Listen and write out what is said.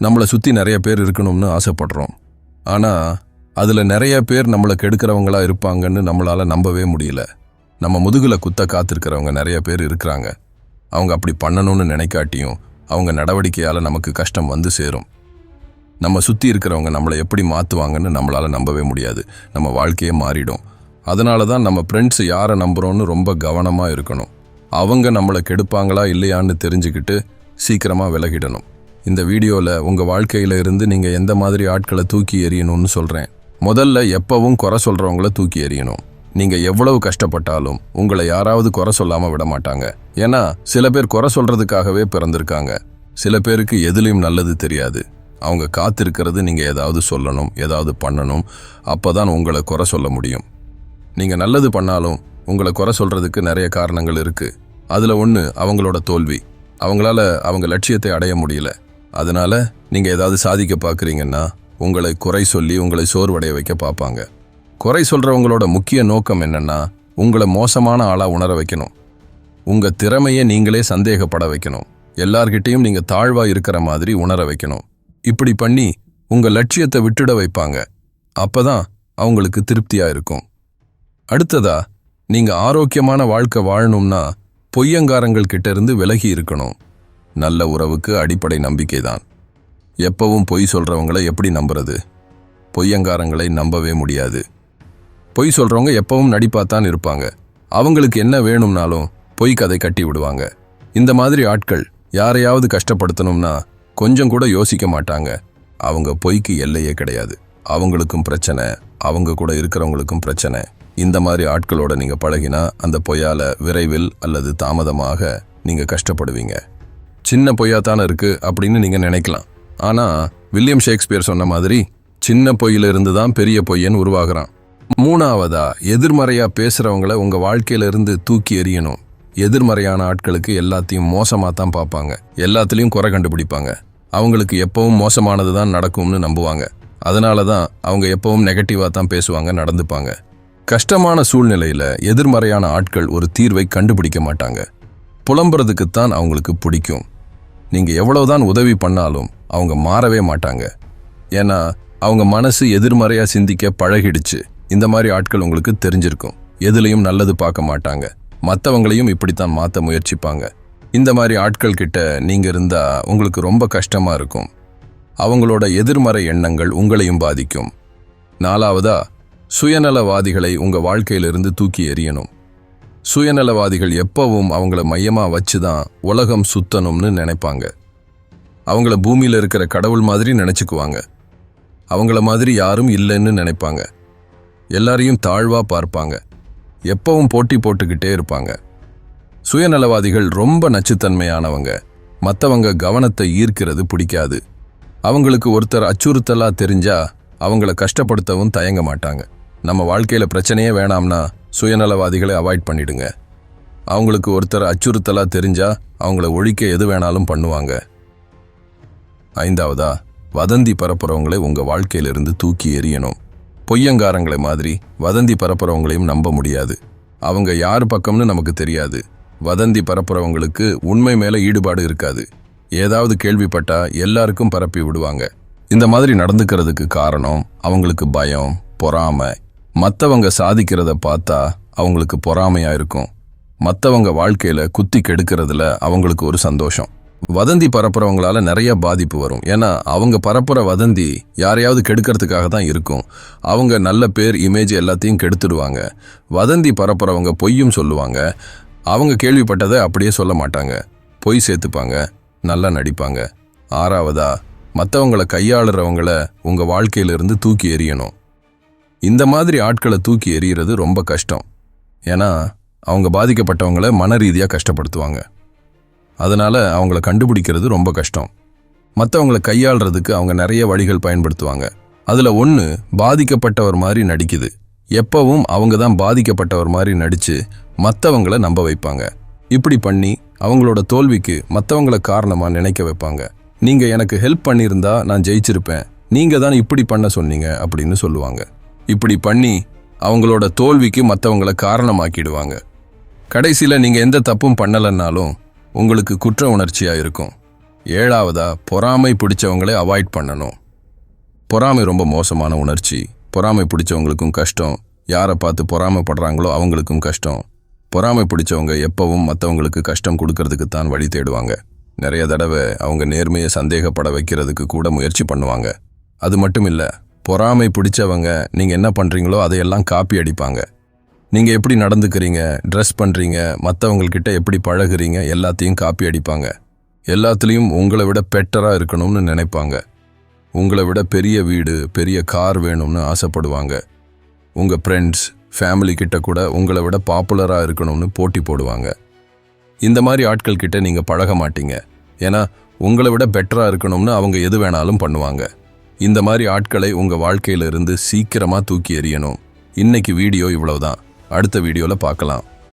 நம்மளை சுற்றி நிறைய பேர் இருக்கணும்னு ஆசைப்படுறோம். ஆனால் அதில் நிறைய பேர் நம்மளை கெடுக்கிறவங்களா இருப்பாங்கன்னு நம்மளால் நம்பவே முடியல. நம்ம முதுகில் குத்த காத்திருக்கிறவங்க நிறைய பேர் இருக்கிறாங்க. அவங்க அப்படி பண்ணணும்னு நினைக்காட்டியும் அவங்க நடவடிக்கையால் நமக்கு கஷ்டம் வந்து சேரும். நம்ம சுற்றி இருக்கிறவங்க நம்மளை எப்படி மாற்றுவாங்கன்னு நம்மளால் நம்பவே முடியாது. நம்ம வாழ்க்கையே மாறிடும். அதனால தான் நம்ம ஃப்ரெண்ட்ஸ் யாரை நம்புகிறோன்னு ரொம்ப கவனமாக இருக்கணும். அவங்க நம்மளை கெடுப்பாங்களா இல்லையான்னு தெரிஞ்சுக்கிட்டு சீக்கிரமாக விலகிடணும். இந்த வீடியோவில் உங்கள் வாழ்க்கையில் இருந்து நீங்கள் எந்த மாதிரி ஆட்களை தூக்கி எறியணும்னு சொல்கிறேன் முதல்ல எப்பவும் குறை சொல்கிறவங்கள தூக்கி எறியணும். நீங்கள் எவ்வளவு கஷ்டப்பட்டாலும் உங்களை யாராவது குறை சொல்லாமல் விட மாட்டாங்க. ஏன்னா சில பேர் குறை சொல்கிறதுக்காகவே பிறந்திருக்காங்க. சில பேருக்கு எதுலேயும் நல்லது தெரியாது. அவங்க காத்திருக்கிறது நீங்கள் ஏதாவது சொல்லணும் ஏதாவது பண்ணணும். அப்போ தான் உங்களை குறை சொல்ல முடியும். நீங்கள் நல்லது பண்ணாலும் உங்களை குறை சொல்கிறதுக்கு நிறைய காரணங்கள் இருக்குது அதில் ஒன்று அவங்களோட தோல்வி. அவங்களால அவங்க லட்சியத்தை அடைய முடியல. அதனால நீங்கள் ஏதாவது சாதிக்க பார்க்குறீங்கன்னா உங்களை குறை சொல்லி உங்களை சோர்வடைய வைக்க பார்ப்பாங்க குறை சொல்கிறவங்களோட முக்கிய நோக்கம் என்னன்னா உங்களை மோசமான ஆளாக உணர வைக்கணும். உங்கள் திறமையை நீங்களே சந்தேகப்பட வைக்கணும். எல்லார்கிட்டயும் நீங்கள் தாழ்வாக இருக்கிற மாதிரி உணர வைக்கணும். இப்படி பண்ணி உங்கள் லட்சியத்தை விட்டுட வைப்பாங்க. அப்பதான் அவங்களுக்கு திருப்தியாக இருக்கும். அடுத்ததா நீங்க ஆரோக்கியமான வாழ்க்கை வாழணும்னா பொய்யங்காரங்கள் கிட்ட இருந்து விலகி இருக்கணும். நல்ல உறவுக்கு அடிப்படை நம்பிக்கை தான் எப்பவும் பொய் சொல்றவங்கள எப்படி நம்புறது? பொய்யங்காரங்களை நம்பவே முடியாது. பொய் சொல்றவங்க எப்பவும் நடிப்பாத்தான் இருப்பாங்க. அவங்களுக்கு என்ன வேணும்னாலும் பொய் கதை கட்டி விடுவாங்க. இந்த மாதிரி ஆட்கள் யாரையாவது கஷ்டப்படுத்தணும்னா கொஞ்சம் கூட யோசிக்க மாட்டாங்க. அவங்க பொய்க்கு எல்லையே கிடையாது. அவங்களுக்கும் பிரச்சனை அவங்க கூட இருக்கிறவங்களுக்கும் பிரச்சனை. இந்த மாதிரி ஆட்களோட நீங்க பழகினா அந்த பொய்யால விரைவில் அல்லது தாமதமாக நீங்க கஷ்டப்படுவீங்க. சின்ன பொய்யா தானே இருக்குது அப்படின்னு நீங்கள் நினைக்கலாம். ஆனால் வில்லியம் ஷேக்ஸ்பியர் சொன்ன மாதிரி சின்ன பொய்யிலிருந்து தான் பெரிய பொய்யன் உருவாகிறான். மூணாவதா எதிர்மறையாக பேசுகிறவங்கள உங்கள் வாழ்க்கையில இருந்து தூக்கி எறியணும். எதிர்மறையான ஆட்களுக்கு எல்லாத்தையும் மோசமாக தான் பார்ப்பாங்க. எல்லாத்துலேயும் குறை கண்டுபிடிப்பாங்க. அவங்களுக்கு எப்பவும் மோசமானது தான் நடக்கும்னு நம்புவாங்க. அதனால தான் அவங்க எப்பவும் நெகட்டிவாக தான் பேசுவாங்க நடந்துப்பாங்க. கஷ்டமான சூழ்நிலையில் எதிர்மறையான ஆட்கள் ஒரு தீர்வை கண்டுபிடிக்க மாட்டாங்க. புலம்புறதுக்குத்தான் அவங்களுக்கு பிடிக்கும். நீங்கள் எவ்வளவுதான் உதவி பண்ணாலும் அவங்க மாறவே மாட்டாங்க. ஏன்னா அவங்க மனசு எதிர்மறையாக சிந்திக்க பழகிடுச்சு. இந்த மாதிரி ஆட்கள் உங்களுக்கு தெரிஞ்சிருக்கும். எதுலையும் நல்லது பார்க்க மாட்டாங்க. மற்றவங்களையும் இப்படித்தான் மாற்ற முயற்சிப்பாங்க. இந்த மாதிரி ஆட்கள் கிட்ட நீங்கள் இருந்தால் உங்களுக்கு ரொம்ப கஷ்டமாக இருக்கும். அவங்களோட எதிர்மறை எண்ணங்கள் உங்களையும் பாதிக்கும். நாலாவதா சுயநலவாதிகளை உங்கள் வாழ்க்கையிலிருந்து தூக்கி எறியணும். சுயநலவாதிகள் எப்பவும் அவங்கள மையமாக வச்சு தான் உலகம் சுத்தணும்னு நினைப்பாங்க. அவங்கள பூமியில் இருக்கிற கடவுள் மாதிரி நினச்சிக்குவாங்க. அவங்கள மாதிரி யாரும் இல்லைன்னு நினைப்பாங்க. எல்லாரையும் தாழ்வாக பார்ப்பாங்க. எப்பவும் போட்டி போட்டுக்கிட்டே இருப்பாங்க. சுயநலவாதிகள் ரொம்ப நச்சுத்தன்மையானவங்க. மற்றவங்க கவனத்தை ஈர்க்கிறது பிடிக்காது. அவங்களுக்கு ஒருத்தர் அச்சுறுத்தலாக தெரிஞ்சா அவங்கள கஷ்டப்படுத்தவும் தயங்க மாட்டாங்க. நம்ம வாழ்க்கையில் பிரச்சனையே வேணாம்னா சுயநலவாதிகளை அவாய்ட் பண்ணிடுங்க. அவங்களுக்கு ஒருத்தர் அச்சுறுத்தலாக தெரிஞ்சா அவங்கள ஒழிக்க எது வேணாலும் பண்ணுவாங்க. ஐந்தாவதா வதந்தி பரப்புறவங்களை உங்கள் வாழ்க்கையிலிருந்து தூக்கி எறியணும். பொய்யங்காரங்களை மாதிரி வதந்தி பரப்புறவங்களையும் நம்ப முடியாது. அவங்க யார் பக்கம்னு நமக்கு தெரியாது. வதந்தி பரப்புறவங்களுக்கு உண்மை மேலே ஈடுபாடு இருக்காது. ஏதாவது கேள்விப்பட்டா எல்லாருக்கும் பரப்பி விடுவாங்க. இந்த மாதிரி நடந்துக்கிறதுக்கு காரணம் அவங்களுக்கு பயம் பொறாமை மற்றவங்க சாதிக்கிறத பார்த்தா அவங்களுக்கு பொறாமையாக இருக்கும். மற்றவங்க வாழ்க்கையில் குத்தி கெடுக்கிறதுல அவங்களுக்கு ஒரு சந்தோஷம். வதந்தி பரப்புறவங்களால நிறைய பாதிப்பு வரும். ஏன்னா அவங்க பரப்புற வதந்தி யாரையாவது கெடுக்கிறதுக்காக தான் இருக்கும். அவங்க நல்ல பேர் இமேஜ் எல்லாத்தையும் கெடுத்துடுவாங்க. வதந்தி பரப்புறவங்க பொய்யும் சொல்லுவாங்க. அவங்க கேள்விப்பட்டதை அப்படியே சொல்ல மாட்டாங்க. பொய் சேர்த்துப்பாங்க. நல்லா நடிப்பாங்க. ஆறாவதா மற்றவங்களை கையாளுறவங்கள உங்கள் வாழ்க்கையிலிருந்து தூக்கி எறியணும். இந்த மாதிரி ஆட்களை தூக்கி எறிகிறது ரொம்ப கஷ்டம். ஏன்னா அவங்க பாதிக்கப்பட்டவங்கள மன ரீதியாக கஷ்டப்படுத்துவாங்க. அதனால் அவங்கள கண்டுபிடிக்கிறது ரொம்ப கஷ்டம். மற்றவங்கள கையாளுறதுக்கு அவங்க நிறைய வழிகள் பயன்படுத்துவாங்க. அதில் ஒன்று பாதிக்கப்பட்டவர் மாதிரி நடிக்குது. எப்பவும் அவங்க தான் பாதிக்கப்பட்டவர் மாதிரி நடித்து மற்றவங்கள நம்ப வைப்பாங்க. இப்படி பண்ணி அவங்களோட தோல்விக்கு மற்றவங்கள காரணமாக நினைக்க வைப்பாங்க. நீங்கள் எனக்கு ஹெல்ப் பண்ணியிருந்தா நான் ஜெயிச்சிருப்பேன். நீங்கள் தான் இப்படி பண்ண சொன்னீங்க அப்படின்னு சொல்லுவாங்க. இப்படி பண்ணி அவங்களோட தோல்விக்கு மற்றவங்கள காரணமாக்கிடுவாங்க. கடைசியில் நீங்கள் எந்த தப்பும் பண்ணலைன்னாலும் உங்களுக்கு குற்ற உணர்ச்சியாக இருக்கும். ஏழாவதா பொறாமை பிடிச்சவங்களே அவாய்ட் பண்ணணும். பொறாமை ரொம்ப மோசமான உணர்ச்சி. பொறாமை பிடிச்சவங்களுக்கும் கஷ்டம். யாரை பார்த்து பொறாமைப்படுறாங்களோ அவங்களுக்கும் கஷ்டம். பொறாமை பிடிச்சவங்க எப்பவும் மற்றவங்களுக்கு கஷ்டம் கொடுக்கறதுக்கு தான் வழி தேடுவாங்க. நிறைய தடவை அவங்க நேர்மையை சந்தேகப்பட வைக்கிறதுக்கு கூட முயற்சி பண்ணுவாங்க. அது மட்டும் இல்லை பொறாமை பிடிச்சவங்க நீங்கள் என்ன பண்ணுறீங்களோ அதையெல்லாம் காப்பி அடிப்பாங்க. நீங்கள் எப்படி நடந்துக்கிறீங்க ட்ரெஸ் பண்ணுறீங்க மற்றவங்கக்கிட்ட எப்படி பழகுறீங்க எல்லாத்தையும் காப்பி அடிப்பாங்க. எல்லாத்துலேயும் உங்களை விட பெட்டராக இருக்கணும்னு நினைப்பாங்க. உங்களை விட பெரிய வீடு பெரிய கார் வேணும்னு ஆசைப்படுவாங்க. உங்கள் ஃப்ரெண்ட்ஸ் ஃபேமிலி கிட்ட கூட உங்களை விட பாப்புலராக இருக்கணும்னு போட்டி போடுவாங்க. இந்த மாதிரி ஆட்கள் கிட்ட நீங்கள் பழக மாட்டீங்க. ஏன்னா உங்களை விட பெட்டராக இருக்கணும்னு அவங்க எது வேணாலும் பண்ணுவாங்க. இந்த மாதிரி ஆட்களை உங்கள் வாழ்க்கையில இருந்து சீக்கிரமாக தூக்கி எறியணும். இன்னைக்கு வீடியோ இவ்வளவுதான். அடுத்த வீடியோவில் பார்க்கலாம்.